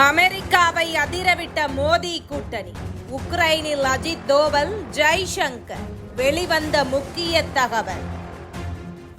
அமெரிக்காவை அதிரவிட்ட மோடி கூட்டணி. உக்ரைனில் அஜித் தோவல் ஜெய்சங்கர். வெளிவந்த முக்கிய தகவல்.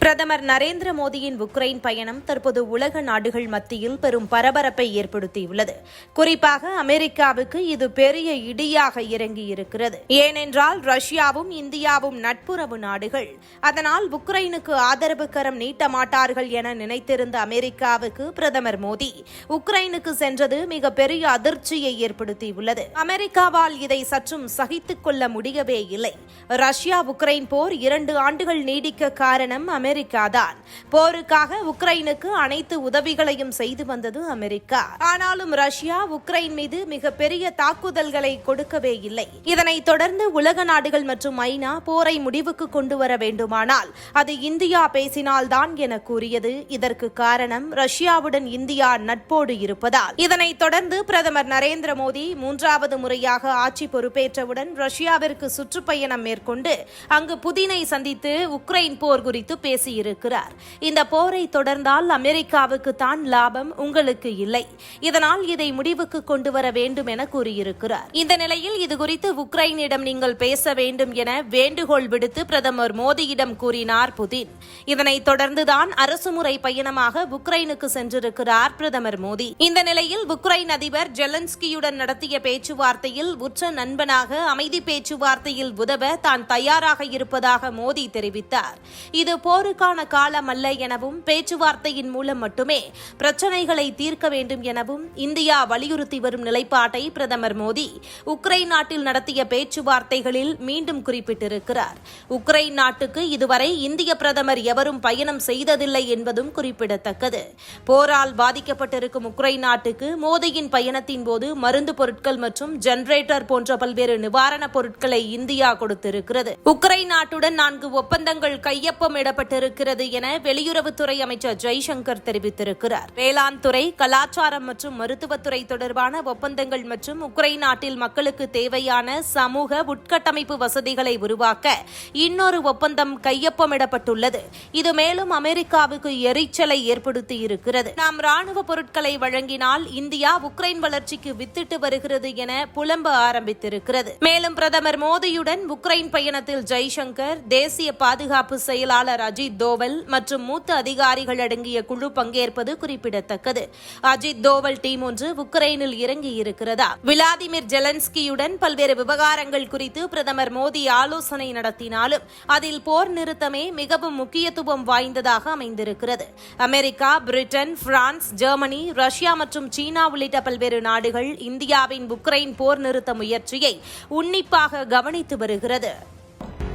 பிரதமர் நரேந்திர மோடியின் உக்ரைன் பயணம் தற்போது உலக நாடுகள் மத்தியில் பெரும் பரபரப்பை ஏற்படுத்தியுள்ளது. குறிப்பாக அமெரிக்காவுக்கு இது பெரிய இடியாக இறங்கியிருக்கிறது. ஏனென்றால் ரஷ்யாவும் இந்தியாவும் நட்புறவு நாடுகள். அதனால் உக்ரைனுக்கு ஆதரவு கரம் நீட்ட மாட்டார்கள் என நினைத்திருந்த அமெரிக்காவுக்கு பிரதமர் மோடி உக்ரைனுக்கு சென்றது மிக பெரிய அதிர்ச்சியை ஏற்படுத்தியுள்ளது. அமெரிக்காவால் இதை சற்றும் சகித்துக் கொள்ள முடியவே இல்லை. ரஷ்யா உக்ரைன் போர் இரண்டு ஆண்டுகள் நீடிக்க காரணம் அமெரிக்காதான். போருக்காக உக்ரைனுக்கு அனைத்து உதவிகளையும் செய்து வந்தது அமெரிக்கா. ஆனாலும் ரஷ்யா உக்ரைன் மீது மிக பெரிய தாக்குதல்களை கொடுக்கவே இல்லை. இதனைத் தொடர்ந்து உலக நாடுகள் மற்றும் ஐநா போரை முடிவுக்கு கொண்டு வர வேண்டுமானால் அது இந்தியா பேசினால்தான் என கூறியது. இதற்கு காரணம் ரஷ்யாவுடன் இந்தியா நட்போடு இருப்பதால். இதனைத் தொடர்ந்து பிரதமர் நரேந்திர மோடி மூன்றாவது முறையாக ஆட்சி பொறுப்பேற்றவுடன் ரஷ்யாவிற்கு சுற்றுப்பயணம் மேற்கொண்டு அங்கு புதினை சந்தித்து உக்ரைன் போர் குறித்து பேசியிருக்கிறார். இந்த போரை தொடர்ந்தால் அமெரிக்காவுக்கு தான் லாபம் உங்களுக்கு இல்லை. இதனால் இதை முடிவுக்கு கொண்டு வர வேண்டும் என கூறியிருக்கிறார். இந்த நிலையில் இதுகுறித்து உக்ரைனிடம் நீங்கள் பேச வேண்டும் என வேண்டுகோள் விடுத்து பிரதமர் மோடியிடம் கூறினார் புதின். இதனைத் தொடர்ந்துதான் அரசுமுறை பயணமாக உக்ரைனுக்கு சென்றிருக்கிறார் பிரதமர் மோடி. இந்த நிலையில் உக்ரைன் அதிபர் ஜெலன்ஸ்கியுடன் நடத்திய பேச்சுவார்த்தையில் உற்ற நண்பனாக அமைதி பேச்சுவார்த்தையில் உதவ தான் தயாராக இருப்பதாக மோடி தெரிவித்தார். இது போருக்கான காலம் அல்ல எனவும் பேச்சுவார்த்தையின் மூலம் மட்டுமே பிரச்சினைகளை தீர்க்க வேண்டும் எனவும் இந்தியா வலியுறுத்தி வரும் நிலைப்பாட்டை பிரதமர் மோடி உக்ரைன் நாட்டில் நடத்திய பேச்சுவார்த்தைகளில் மீண்டும் குறிப்பிட்டிருக்கிறார். உக்ரைன் நாட்டுக்கு இதுவரை இந்திய பிரதமர் எவரும் பயணம் செய்ததில்லை என்பதும் குறிப்பிடத்தக்கது. போரால் பாதிக்கப்பட்டிருக்கும் உக்ரைன் நாட்டுக்கு மோடியின் பயணத்தின் போது மருந்து பொருட்கள் மற்றும் ஜெனரேட்டர் போன்ற பல்வேறு நிவாரணப் பொருட்களை இந்தியா கொடுத்திருக்கிறது. உக்ரைன் நாட்டுடன் நான்கு ஒப்பந்தங்கள் கையொப்பமிடப்பட்டு கையொப்பமிடப்பட்டிருக்கிறது என வெளியுறவுத்துறை அமைச்சர் ஜெய்சங்கர் தெரிவித்திருக்கிறார். வேளாண் துறை கலாச்சாரம் மற்றும் மருத்துவத்துறை தொடர்பான ஒப்பந்தங்கள் மற்றும் உக்ரைன் நாட்டில் மக்களுக்கு தேவையான சமூக உட்கட்டமைப்பு வசதிகளை உருவாக்க இன்னொரு ஒப்பந்தம் கையொப்பமிடப்பட்டுள்ளது. இது மேலும் அமெரிக்காவுக்கு எரிச்சலை ஏற்படுத்தி இருக்கிறது. நாம் ராணுவ பொருட்களை வழங்கினால் இந்தியா உக்ரைன் வளர்ச்சிக்கு வித்திட்டு வருகிறது என புலம்ப ஆரம்பித்திருக்கிறது. மேலும் பிரதமர் மோடியுடன் உக்ரைன் பயணத்தில் ஜெய்சங்கர் தேசிய பாதுகாப்பு செயலாளர் அஜித் அஜித் தோவல் மற்றும் மூத்த அதிகாரிகள் அடங்கிய குழு பங்கேற்பது குறிப்பிடத்தக்கது. அஜித் தோவல் டீம் ஒன்று உக்ரைனில் இறங்கி இருக்கிறதா விளாடிமிர் ஜெலன்ஸ்கியுடன் பல்வேறு விவகாரங்கள் குறித்து பிரதமர் மோடி ஆலோசனை நடத்தினாலும் அதில் போர் நிறுத்தமே மிகவும் முக்கியத்துவம் வாய்ந்ததாக அமைந்திருக்கிறது. America Britain France Germany Russia மற்றும் சீனா உள்ளிட்ட பல்வேறு நாடுகள் இந்தியாவின் உக்ரைன் போர் நிறுத்த முயற்சியை உன்னிப்பாக கவனித்து வருகிறது.